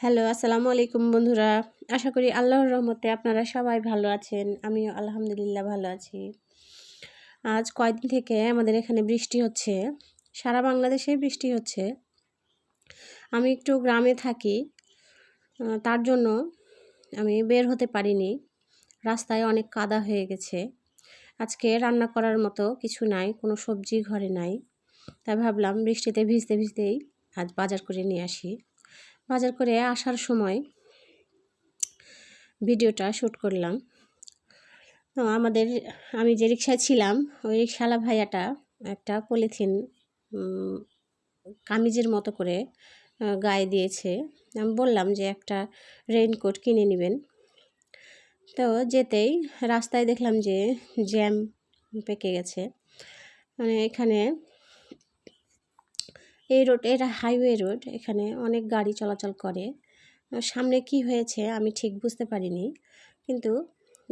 Hello, আসসালামু আলাইকুম বন্ধুরা। আশা করি আল্লাহর রহমতে আপনারা সবাই ভালো আছেন। আমিও আলহামদুলিল্লাহ ভালো আছি। আজ কয়েকদিন থেকে আমাদের এখানে বৃষ্টি হচ্ছে। সারা বাংলাদেশে বৃষ্টি হচ্ছে। আমি একটু গ্রামে থাকি। তার জন্য আমি বের হতে পারিনি। রাস্তায় অনেক কাদা হয়ে গেছে। আজকে রান্না করার মতো কিছু নাই, কোনো সবজি ঘরে নাই। তাই ভাবলাম বৃষ্টিতে ভিজতে ভিজতেই আজ বাজার করে নিয়ে আসি। বাজার করে আসার সময় ভিডিওটা শ্যুট করলাম। তো আমাদের, আমি যে রিক্সায় ছিলাম, ওই রিক্সালা ভাইয়াটা একটা পলিথিন কামিজের মতো করে গায়ে দিয়েছে। আমি বললাম যে একটা রেইনকোট কিনে নেবেন। তো যেতেই রাস্তায় দেখলাম যে জ্যাম পেকে গেছে। মানে এখানে এই রোড এটা হাইওয়ে রোড এখানে অনেক গাড়ি চলাচল করে। সামনে কি হয়েছে আমি ঠিক বুঝতে পারিনি, কিন্তু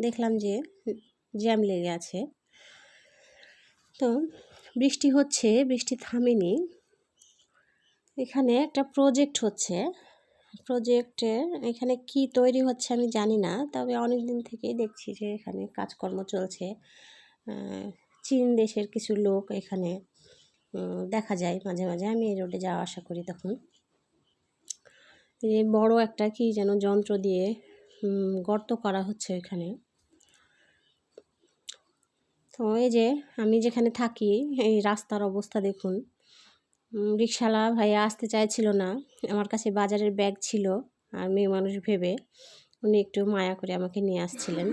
দেখলাম যে জ্যাম লেগে আছে। তো বৃষ্টি হচ্ছে, বৃষ্টি থামেনি। এখানে একটা প্রজেক্ট হচ্ছে। প্রজেক্টে এখানে কি তৈরি হচ্ছে আমি জানি না, তবে অনেক দিন থেকেই দেখছি যে এখানে কাজকর্ম চলছে। চীন দেশের কিছু লোক এখানে দেখা যায় মাঝে মাঝে। আমি এই রোডে যাওয়া আসা করি তখন। এই বড় একটা কি যেন যন্ত্র দিয়ে গর্ত করা হচ্ছে এখানে। তো এই যে আমি যেখানে থাকি, এই রাস্তার অবস্থা দেখুন। রিক্সাওয়ালা ভাইয়া আসতে চাইছিল না। আমার কাছে বাজারের ব্যাগ ছিল, আর মেয়ে মানুষ ভেবে উনি একটু মায়া করে আমাকে নিয়ে আসছিলেন।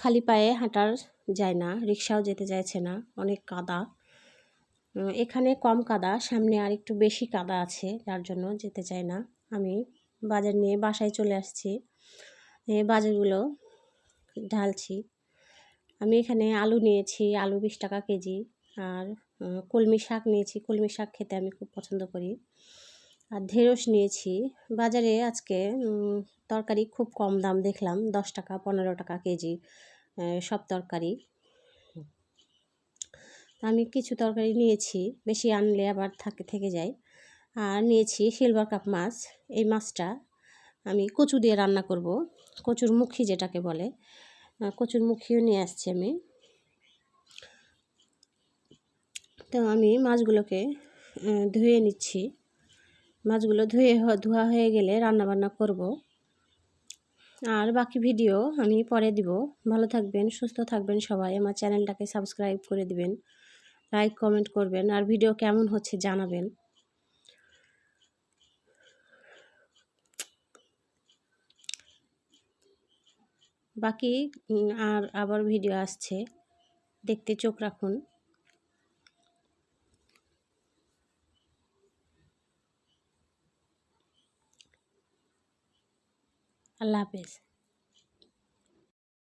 খালি পায়ে হাঁটার যায় না রিক্সাও যেতে চাইছে না, অনেক কাদা। এখানে কম কাদা, সামনে আর একটু বেশি কাদা আছে, যার জন্য যেতে চাই না। আমি বাজার নিয়ে বাসায় চলে আসছি বাজারগুলো ঢালছি। আমি এখানে আলু নিয়েছি, আলু বিশ টাকা কেজি, আর কলমি শাক নিয়েছি। কলমি শাক খেতে আমি খুব পছন্দ করি। আর ঢেঁড়স নিয়েছি। বাজারে আজকে তরকারি খুব কম দাম দেখলাম, দশ টাকা, পনেরো টাকা কেজি। সব তরকারি। আমি কিছু তরকারি নিয়েছি, বেশি আনলে আবার থাকে, থেকে যায়। আর নিয়েছি সিলভার কাপ মাছ, এই মাছটা আমি কচু দিয়ে রান্না করব, কচুর মুখী যেটাকে বলে। কচুর মুখিও নিয়ে আসছি আমি। তো আমি মাছগুলোকে ধুয়ে নিচ্ছি। মাছগুলো ধুয়ে ধোয়া হয়ে গেলে রান্নাবান্না করব। আর বাকি ভিডিও আমি পরে দিব। ভালো থাকবেন, সুস্থ থাকবেন সবাই। আমার চ্যানেলটাকে সাবস্ক্রাইব করে দিবেন লাইক কমেন্ট করবেন, আর ভিডিও কেমন হচ্ছে জানাবেন। বাকি আর আবার ভিডিও আসছে। দেখতে চোখ রাখুন। আল্লাহ হাফেজ।